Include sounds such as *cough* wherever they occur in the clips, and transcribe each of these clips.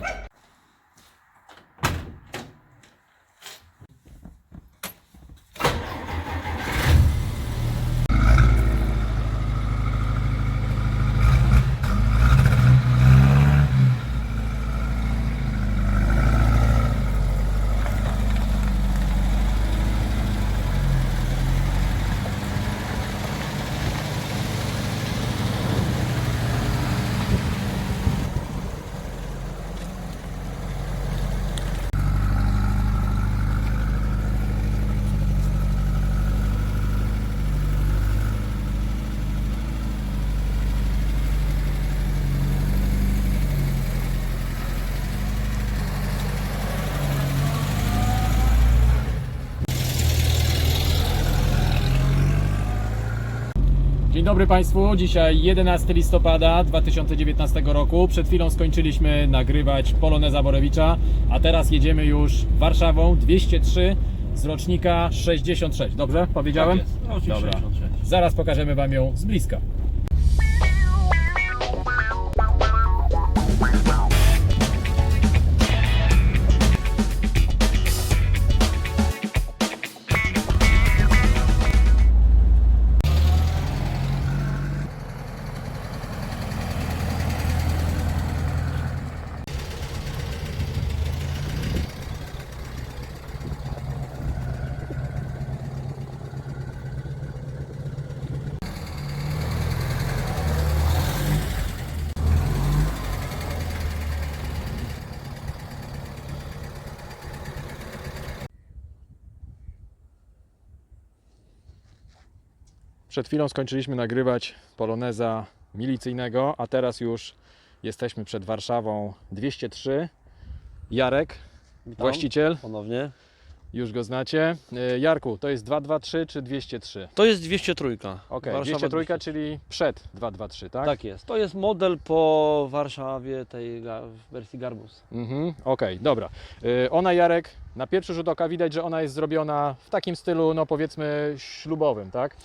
Woo! *laughs* Dzień dobry Państwu, dzisiaj 11 listopada 2019 roku. Przed chwilą skończyliśmy nagrywać Poloneza Borewicza, a teraz jedziemy już Warszawą 203 z rocznika 66. Dobrze powiedziałem? Tak jest, rocznik Dobra. 66. Zaraz pokażemy Wam ją z bliska. Przed chwilą skończyliśmy nagrywać Poloneza milicyjnego, a teraz już jesteśmy przed Warszawą 203. Jarek, Witam właściciel, Ponownie. już go znacie. Y, Jarku, to jest 223 czy 203? To jest 203. Okej, Warszawa 203, czyli przed 223, tak? Tak jest. To jest model po Warszawie tej wersji Garbus. Mhm, Okej, dobra. Y, Ona, Jarek, na pierwszy rzut oka widać, że ona jest zrobiona w takim stylu, no powiedzmy, ślubowym, tak?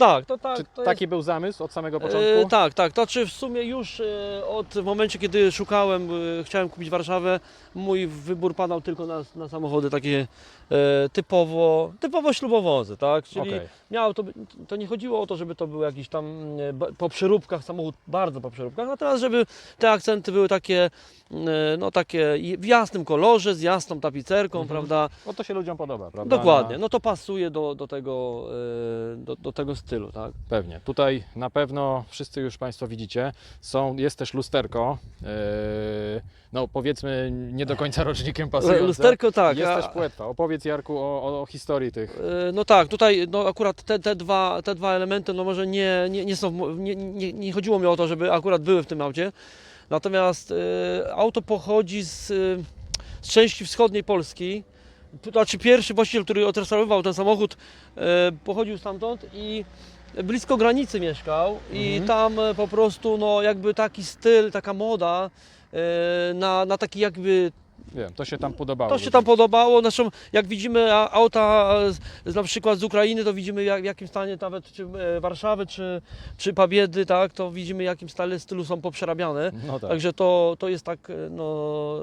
Tak, to tak. Czy to taki był zamysł od samego początku? E, tak, tak. To czy w sumie już e, od w momencie, kiedy szukałem, e, chciałem kupić Warszawę, mój wybór padał tylko na, na samochody takie e, typowo, typowo ślubowozy, tak? Czyli Okej. miało to, by- to nie chodziło o to, żeby to był jakiś tam e, ba- po przeróbkach samochód, bardzo po przeróbkach, natomiast żeby te akcenty były takie, e, no takie i- w jasnym kolorze, z jasną tapicerką, Mhm. prawda? No to się ludziom podoba, prawda? Dokładnie, no to pasuje do, do, tego, e, do, do tego stylu, tak? Pewnie. Tutaj na pewno wszyscy już Państwo widzicie, są, jest też lusterko, yy, no powiedzmy nie do końca rocznikiem *laughs* pasujące. Lusterko tak. Jest a- też płetwa. Opowiedz Jarku o, o, historii tych. E, No tak, tutaj no akurat te, te, dwa, te dwa elementy, no może nie, nie, nie są, w nie, nie, nie chodziło mi o to, żeby akurat były w tym aucie, natomiast e, auto pochodzi z, e, z części wschodniej Polski, znaczy pierwszy właściciel, który odrestaurował ten samochód, e, pochodził stamtąd i blisko granicy mieszkał i Mhm. tam e, po prostu no jakby taki styl, taka moda e, na, na taki jakby Wiem, to się tam podobało. to się tam podobało. Zresztą jak widzimy auta z, na przykład z Ukrainy, to widzimy jak, w jakim stanie nawet czy Warszawy, czy, czy Pabiedy, tak, to widzimy w jakim stale, stylu są poprzerabiane. No tak. Także to, to jest tak, no,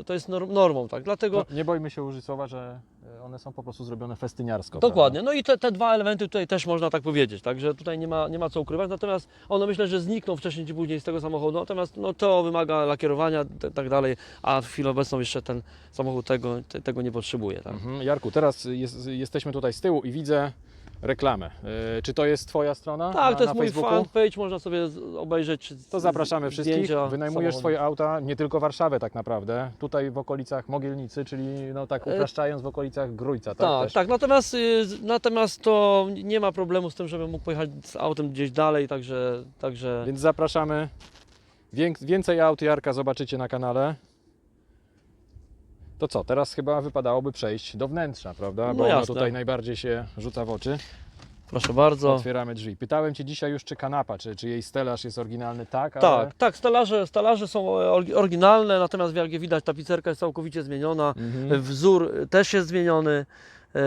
to jest norm- normą, tak. Dlatego No, nie bojmy się użyć słowa, że one są po prostu zrobione festyniarsko. dokładnie. No i te, te dwa elementy tutaj też można tak powiedzieć, także tutaj nie ma, nie ma co ukrywać. Natomiast one myślę, że znikną wcześniej czy później z tego samochodu. Natomiast no, to wymaga lakierowania i tak dalej, a w chwilę obecną jeszcze ten samochód tego, te, tego nie potrzebuje. Tak. Mhm. Jarku, teraz jest, jesteśmy tutaj z tyłu i widzę reklamę. E, czy to jest Twoja strona? Tak, na, to jest na mój Facebooku? fanpage, można sobie obejrzeć. To zapraszamy wszystkich. Wynajmujesz samochodu. swoje auta, nie tylko Warszawę tak naprawdę, tutaj w okolicach Mogielnicy, czyli no tak E, upraszczając w okolicach Grójca, tak? Tak, tak. Natomiast, y, natomiast to nie ma problemu z tym, żebym mógł pojechać z autem gdzieś dalej, także. także... Więc zapraszamy. Wię- Więcej aut Jarka zobaczycie na kanale. To co, teraz chyba wypadałoby przejść do wnętrza, prawda? No Bo ono jasne. tutaj najbardziej się rzuca w oczy. Proszę bardzo. Otwieramy drzwi. Pytałem Cię dzisiaj już, czy kanapa, czy, czy jej stelaż jest oryginalny, tak? ale- Tak, tak, stelaże, stelaże są e, orgi- oryginalne, natomiast jak widać tapicerka jest całkowicie zmieniona, Mhm. wzór też jest zmieniony, e,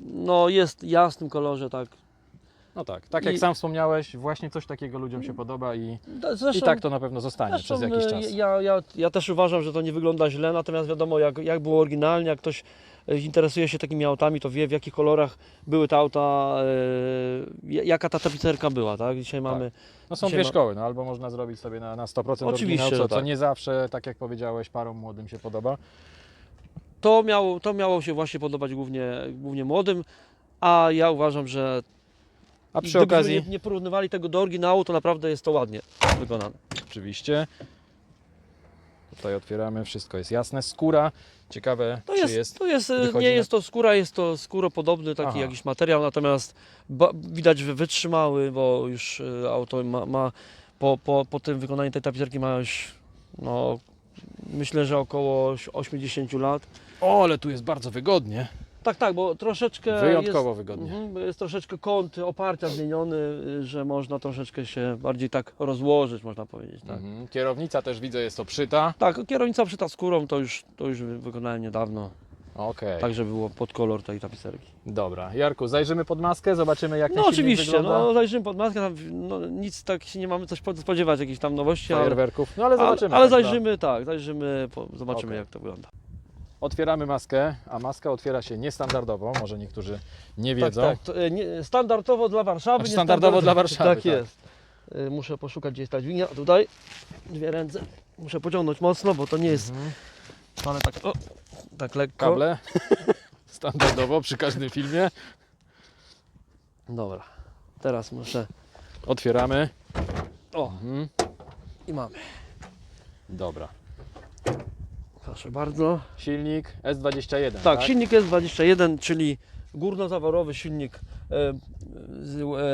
no jest w jasnym kolorze, tak, No tak, tak jak I- sam wspomniałeś, właśnie coś takiego ludziom się podoba i, Zresztą, i tak to na pewno zostanie zresztą przez jakiś e, czas. Ja, ja, ja też uważam, że to nie wygląda źle, natomiast wiadomo jak, jak było oryginalnie, jak ktoś e, interesuje się takimi autami, to wie w jakich kolorach były te auta, e, jaka ta tapicerka była, tak? Dzisiaj mamy... No są Dzisiaj dwie ma- szkoły, no albo można zrobić sobie na, na 100% Oczywiście, oryginał, co, że co tak. nie zawsze, tak jak powiedziałeś, parom młodym się podoba. To miało, to miało się właśnie podobać głównie, głównie młodym, a ja uważam, że A przy gdybyśmy okazji, nie, nie porównywali tego do oryginału, to naprawdę jest to ładnie wykonane. oczywiście, tutaj otwieramy, wszystko jest jasne. Skóra, ciekawe To czy jest, jest, to jest, e, wychodzi nie na- jest to skóra, jest to skóropodobny taki Aha. jakiś materiał, natomiast ba, widać, że wytrzymały, bo już e, auto ma, ma po, po, po tym wykonaniu tej tapicerki ma już, no, myślę, że około 80 lat. O, ale tu jest bardzo wygodnie, Tak, tak, bo troszeczkę wyjątkowo jest, wygodnie. Mhm, jest troszeczkę kąt oparcia zmieniony, że można troszeczkę się bardziej tak rozłożyć, można powiedzieć, tak. Mhm. Kierownica też widzę jest oprzyta. Tak, kierownica przyta skórą to już, to już wykonałem niedawno, Okej, tak żeby było pod kolor tej tapicerki. dobra. Jarku, zajrzymy pod maskę, zobaczymy jak No oczywiście, wygląda. no zajrzymy pod maskę, tam, no, nic tak się nie mamy coś pod- spodziewać, jakichś tam nowości, fajerwerków. No ale zobaczymy. ale, ale zajrzymy, tak, zajrzymy, po, zobaczymy Okej. jak to wygląda. Otwieramy maskę, a maska otwiera się niestandardowo, może niektórzy nie Tak, wiedzą. tak, to, e, nie, standardowo dla Warszawy. Znaczy, nie standardowo dla Warszawy, Tak tak. jest. E, Muszę poszukać gdzie jest ta dźwignia, tutaj, dwie ręce, muszę pociągnąć mocno, bo to nie jest Mhm. Ale tak, o, tak lekko. Kable. *laughs* Standardowo przy każdym filmie. Dobra. Teraz muszę. Otwieramy. O, Mhm. i mamy. Dobra. Proszę bardzo. Silnik S21. Tak, silnik jest 21, czyli górnozaworowy silnik e,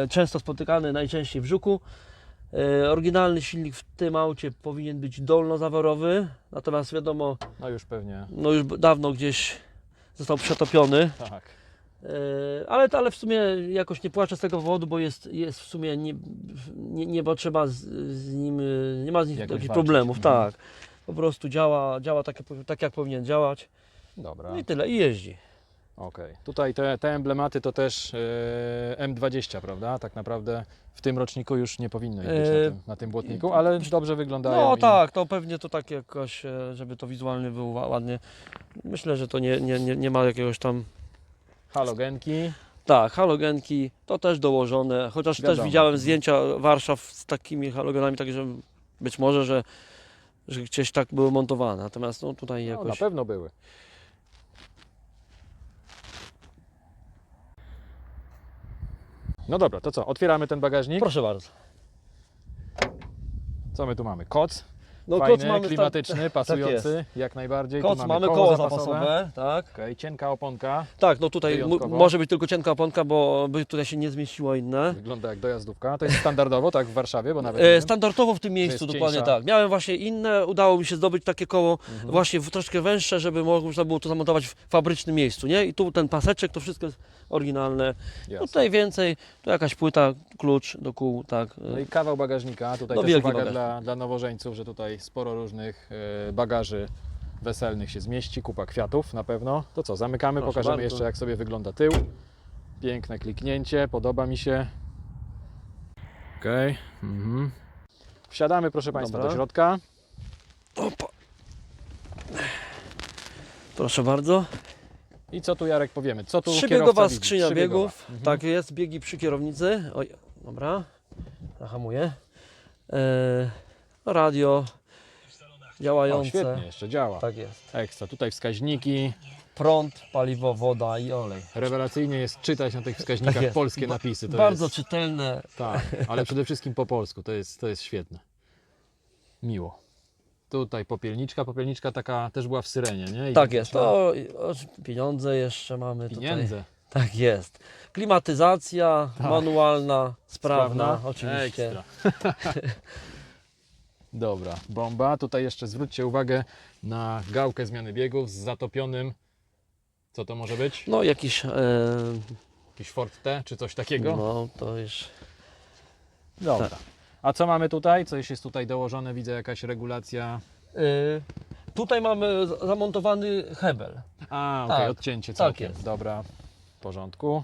e, często spotykany najczęściej w Żuku. E, oryginalny silnik w tym aucie powinien być dolnozaworowy, natomiast wiadomo, No już pewnie. no już dawno gdzieś został przetopiony. Tak. E, Ale, ale w sumie jakoś nie płaczę z tego powodu, bo jest, jest w sumie nie, nie, nie potrzeba z, z nim, nie ma z nim Jakoś jakichś walczyć. problemów, Mhm. Po prostu działa, działa tak, jak- tak jak powinien działać. Dobra. No i tyle, i jeździ. Okej. Tutaj te, te emblematy to też e, M20, prawda? Tak naprawdę w tym roczniku już nie powinno ich być E, na, tym, na tym błotniku, ale dobrze wyglądają. No i- tak, to pewnie to tak jakoś, e, żeby to wizualnie było ła- ładnie. Myślę, że to nie, nie, nie, nie ma jakiegoś tam. Halogenki. Tak, halogenki to też dołożone, chociaż też Wiadomo. widziałem zdjęcia Warszaw z takimi halogenami, także być może, że, że gdzieś tak były montowane. Natomiast no, tutaj No, na jakoś. pewno były. No dobra, to co? Otwieramy ten bagażnik. Proszę bardzo. Co my tu mamy? Koc. No Fajny, koc mamy klimatyczny, *laughs* pasujący, jak najbardziej. Tu Koc mamy koło zapasowe, tak. Okej, cienka oponka. Tak, no tutaj może być tylko cienka oponka, bo by tutaj się nie zmieściło inne. Wygląda jak dojazdówka. To jest standardowo, tak, w Warszawie, bo nawet E, standardowo w tym miejscu, dokładnie cieńsza. tak. Miałem właśnie inne, udało mi się zdobyć takie koło Mhm. właśnie w troszkę węższe, żeby mo- można było to zamontować w fabrycznym miejscu, nie? I tu ten paseczek, to wszystko jest oryginalne. Jasne. Tutaj więcej, tu jakaś płyta, klucz do kół, tak. No i kawał bagażnika. Tutaj No też uwaga bagażnik. dla, dla nowożeńców, że tutaj sporo różnych e, bagaży weselnych się zmieści, kupa kwiatów na pewno. To co, zamykamy, Proszę pokażemy bardzo. jeszcze jak sobie wygląda tył. Piękne kliknięcie, podoba mi się. Okej. Mhm. Wsiadamy proszę Państwa Dobra. do środka. Opa. Proszę bardzo. I co tu Jarek powiemy? Co tu Trzybiegowa skrzynia Trzybiegowa. biegów. Mhm. Tak jest, biegi przy kierownicy. Oj, dobra. Zahamuję. E, radio O, działające. świetnie, jeszcze działa. Tak jest. Ekstra. Tutaj wskaźniki. Prąd, paliwo, woda i olej. Rewelacyjnie jest czytać na tych wskaźnikach Tak polskie Ba- napisy. To Bardzo jest, czytelne. Tak, ale przede wszystkim po polsku. To jest, to jest świetne. Miło. Tutaj popielniczka. Popielniczka taka też była w Syrenie, nie? I Tak jest. To o, pieniądze jeszcze mamy Pieniądze. tutaj. *laughs* Tak jest. Klimatyzacja manualna, sprawna, oczywiście. Ekstra. *laughs* Dobra, bomba. Tutaj jeszcze zwróćcie uwagę na gałkę zmiany biegów z zatopionym. Co to może być? No jakiś. E, Jakiś Ford T czy coś takiego? no to już. Dobra. tak. A co mamy tutaj? Coś jest tutaj dołożone? Widzę jakaś regulacja. E, tutaj mamy zamontowany hebel. A, okej, Tak, tak. odcięcie. całkiem. jest. Dobra, w porządku.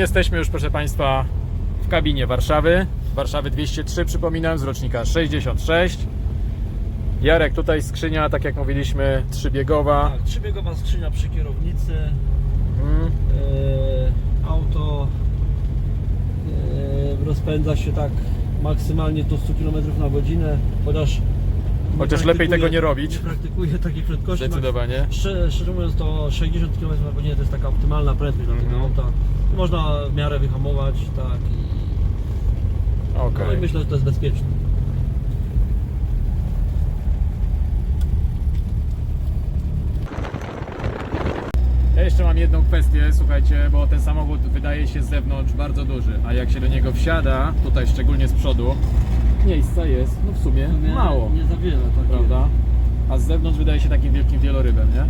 Jesteśmy już, proszę Państwa, w kabinie Warszawy. Warszawy 203, przypominam, z rocznika 66. Jarek, tutaj skrzynia, tak jak mówiliśmy, trzybiegowa. Tak, trzybiegowa skrzynia przy kierownicy, Mm. e, auto e, rozpędza się tak maksymalnie do 100 km na godzinę, chociaż Chociaż lepiej tego nie robić. Nie praktykuje takiej prędkości. Zdecydowanie. Szczerze, szczerze mówiąc to 60 km na godzinę to jest taka optymalna prędkość dla tego Mhm. auta. Można w miarę wyhamować, tak i, Okej. no i myślę, że to jest bezpieczne. Ja jeszcze mam jedną kwestię, słuchajcie, bo ten samochód wydaje się z zewnątrz bardzo duży, a jak się do niego wsiada, tutaj szczególnie z przodu, miejsca jest, no w sumie mało, Nie za wiele, tak prawda? A z zewnątrz wydaje się takim wielkim wielorybem, nie?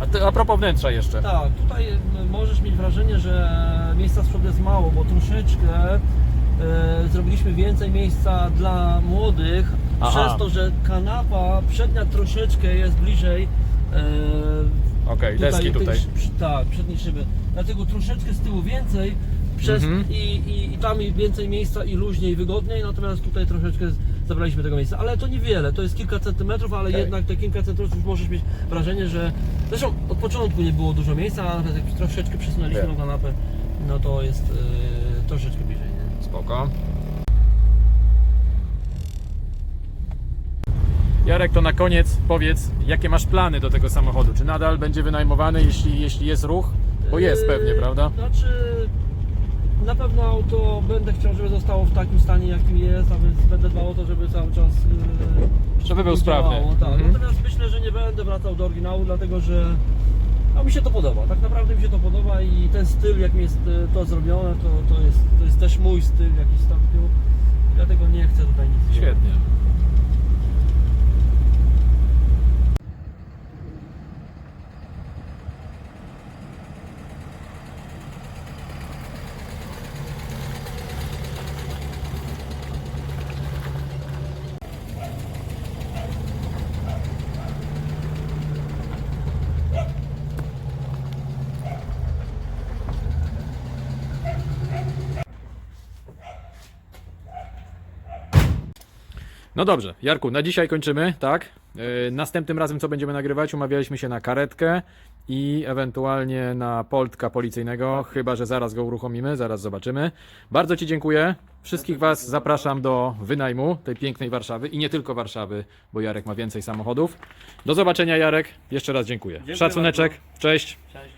A, ty, a propos wnętrza jeszcze. Tak, tutaj możesz mieć wrażenie, że miejsca z przodu jest mało, bo troszeczkę e, zrobiliśmy więcej miejsca dla młodych, Aha. przez to, że kanapa przednia troszeczkę jest bliżej e, Okej, deski tutaj. przy- tak, przedniej szyby. Dlatego troszeczkę z tyłu więcej przez, Mhm. i, i, i tam więcej miejsca i luźniej, wygodniej, natomiast tutaj troszeczkę z- zabraliśmy tego miejsca. Ale to niewiele, to jest kilka centymetrów, ale Okej. jednak te kilka centymetrów już możesz mieć wrażenie, że zresztą od początku nie było dużo miejsca, a nawet jak troszeczkę przesunęliśmy tą kanapę, no to jest e, troszeczkę bliżej. Nie? Spoko. Jarek, to na koniec powiedz, jakie masz plany do tego samochodu? Czy nadal będzie wynajmowany, jeśli, jeśli jest ruch? Bo jest pewnie, Yy, prawda? Znaczy, na pewno auto będę chciał, żeby zostało w takim stanie, jakim jest, a więc będę dbał o to, żeby cały czas. Yy, Żeby był sprawny. działało, Tak. Mhm. Natomiast myślę, że nie będę wracał do oryginału, dlatego że no, mi się to podoba. Tak naprawdę mi się to podoba i ten styl, jakim jest y, to zrobione, to, to, jest, to jest też mój styl w jakiś stopniu. Dlatego nie chcę tutaj nic zmieniać. Świetnie. No dobrze, Jarku, na dzisiaj kończymy, tak? Yy, następnym razem co będziemy nagrywać? Umawialiśmy się na karetkę i ewentualnie na poltka policyjnego, chyba że zaraz go uruchomimy, zaraz zobaczymy. Bardzo Ci dziękuję. Wszystkich Was zapraszam do wynajmu tej pięknej Warszawy i nie tylko Warszawy, bo Jarek ma więcej samochodów. Do zobaczenia Jarek, jeszcze raz dziękuję. Szacuneczek, cześć. Cześć.